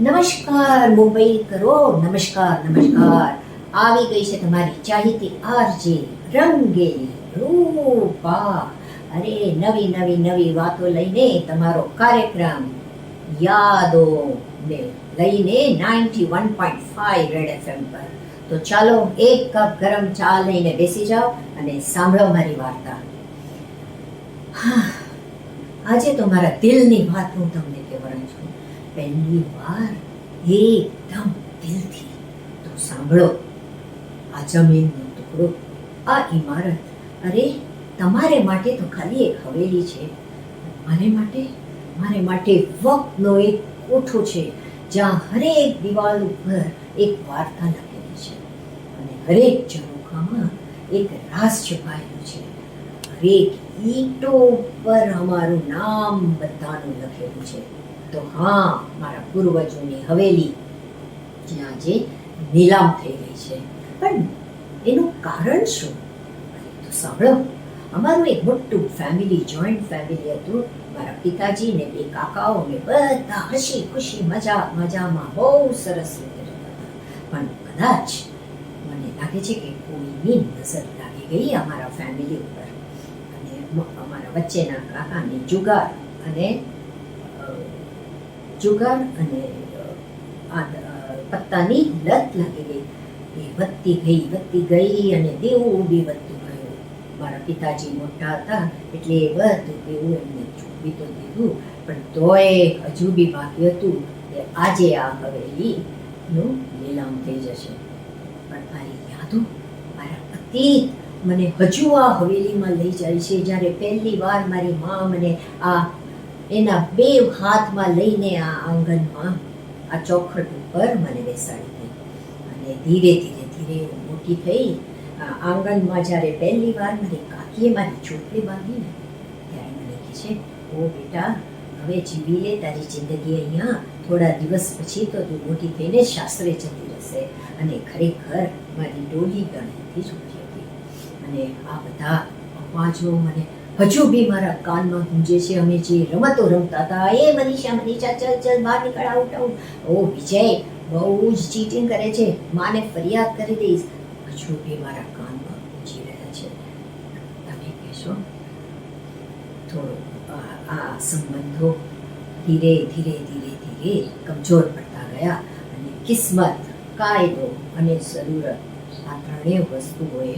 નમસ્કાર મુંબઈ કરો, નમસ્કાર નમસ્કાર. આવી ગઈ છે તમારી ચાહીતી આરજે રંગેલી રૂપા. અરે નવી નવી નવી વાતો લઈને તમારો કાર્યક્રમ યાદો ને લઈને ninety one point five red FM પર. તો ચાલો એક કપ ગરમ ચા લઈને બેસી જાઓ અને સાંભળો મારી વાર્તા. આજે તો મારા દિલની વાત હું તમને કહેવાનું છું. પહેલી વાર એકદમ દિલથી તો સાંભળો. આ જમીનનો ટુકડો, આ ઇમારત અરે તમારે માટે તો ખાલી એક હવેલી છે. મારે માટે? મારે માટે વક્તનો એક કોઠો છે, જ્યાં હરેક દિવાલ ઉપર એક વાર્તા લખેલી છે. અને હરેક ઝરૂખામાં એક રાસ છુપાયેલું છે. હરેક ઈંટો પર અમારું નામ બધાનું લખેલું છે. તો હા, મારા પૂર્વજોની હવેલી જે નીલામ થઈ ગઈ છે. પણ એનું કારણ શું? તો સાંભળો. અમારું એક મોટું ફેમિલી જોઈન્ટ ફેમિલી હતું. મારા પિતાજી ને બે કાકાઓ ને બધા હસી ખુશી, મજા, મજામાં બહુ સરસ રીતે પણ કદાચ મને લાગે છે કે કોઈની નજર લાગી ગઈ અમારા ફેમિલી ઉપર. અને અમારા વચ્ચેના કાકાને જુગાર અને જુગાર અને પત્તાની લત લાગી ગઈ એ વધતી ગઈ વધતી ગઈ અને દેવું બી વધતું ગયું. મારા પિતાજી મોટા હતા એટલે એ બધું દેવું એમને ચૂકવી તો દીધું. પણ તોય હજુ બી બાકી હતું કે આજે આ હવેલીનું લીલામ થઈ જશે. પણ મારી યાદો, મારા અતીત મને હજુ આ હવેલીમાં લઈ જાય છે. જ્યારે પહેલી વાર મારી મા મને આ એના બે હાથમાં લઈને આ આંગણમાં આ ચોખટ ઉપર મને બેસાડી ગઈ અને ધીરે ધીરે ધીરે હું મોટી થઈ આંગણમાં જ્યારે પહેલી વાર મારી કાકીએ મારી ચોટલી બાંધી ને ત્યારે મને કહે છે, ઓ બેટા, હવે જીવી લે, તારી જિંદગી અહીંયા. થોડા દિવસ પછી તો તું મોટી થઈને શાસ્ત્રે જતી રહેશે. અને ખરેખર મારી ડોલી ગણેથી જ હતી. અને આ બધા અવાજો મને હજુ બી મારા કાનમાં ગુંજે છે. અમે જે રમતો રમતા હતા, એ મનીષા મનીષા, ચલ ચલ, બહાર નીકળ, આઉટ આઉટ. ઓ, વિજય, બહુ જ ચીટિંગ કરે છે. માને ફરિયાદ કરી દઈશ. હજુ બી મારા કાનમાં ગુંજી રહ્યા છે. તમે કહેશો? થોડો આ- સંબંધો ધીરે ધીરે ધીરે ધીરે કમજોર પડતા ગયા અને કિસ્મત, કાયદો અને જરૂરત આ ત્રણેય વસ્તુઓએ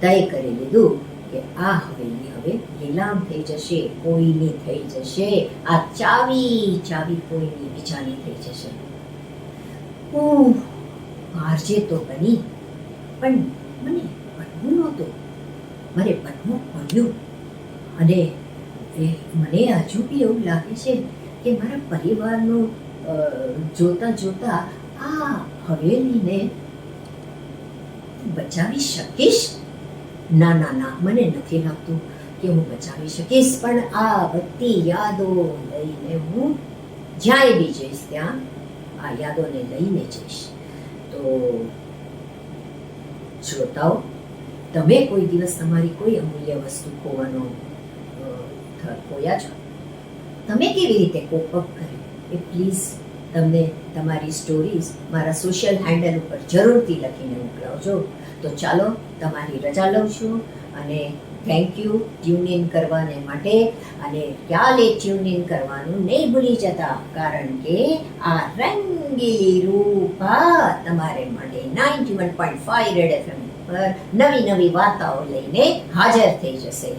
તય કરી લીધું. કે આ હવેલી હવે લીલામ થઈ જશે, કોઈની થઈ જશે. આ ચાવી ચાવી કોઈની, બીજાની થઈ જશે. હું આરજે તો બની, પણ મને બનવું નહોતું. મારે બનવું પડ્યું. અને મને હજુ બી એવું લાગે છે કે મારા પરિવારનું જોતા જોતા આ હવેલીને બચાવી શકીશ? ના ના ના, મને નથી લાગતું કે હું બચાવી શકીશ, પણ આ બધી યાદો લઈને હું જ્યાંય બી જઈશ, ત્યાં આ યાદોને લઈને જઈશ. તો શ્રોતાઓ, તમે કોઈ દિવસ તમારી કોઈ અમૂલ્ય વસ્તુ ખોવાનો ખોયા છો? તમે કેવી રીતે કોપ અપ કર્યું? એ પ્લીઝ તમને તમારી સ્ટોરીઝ મારા સોશિયલ હેન્ડલ ઉપર જરૂરથી લખીને મોકલાવજો. તો ચાલો, તમારી રજા લઉં છું અને થેન્ક યુ ટ્યુન ઇન કરવાને માટે અને ક્યારે ટ્યુન ઇન કરવાનું નહીં ભૂલી જતા, કારણ કે આ રંગીલી રૂપા તમારે માટે ninety one point five red FM પર નવી નવી વાર્તાઓ લઈને હાજર થઈ જશે.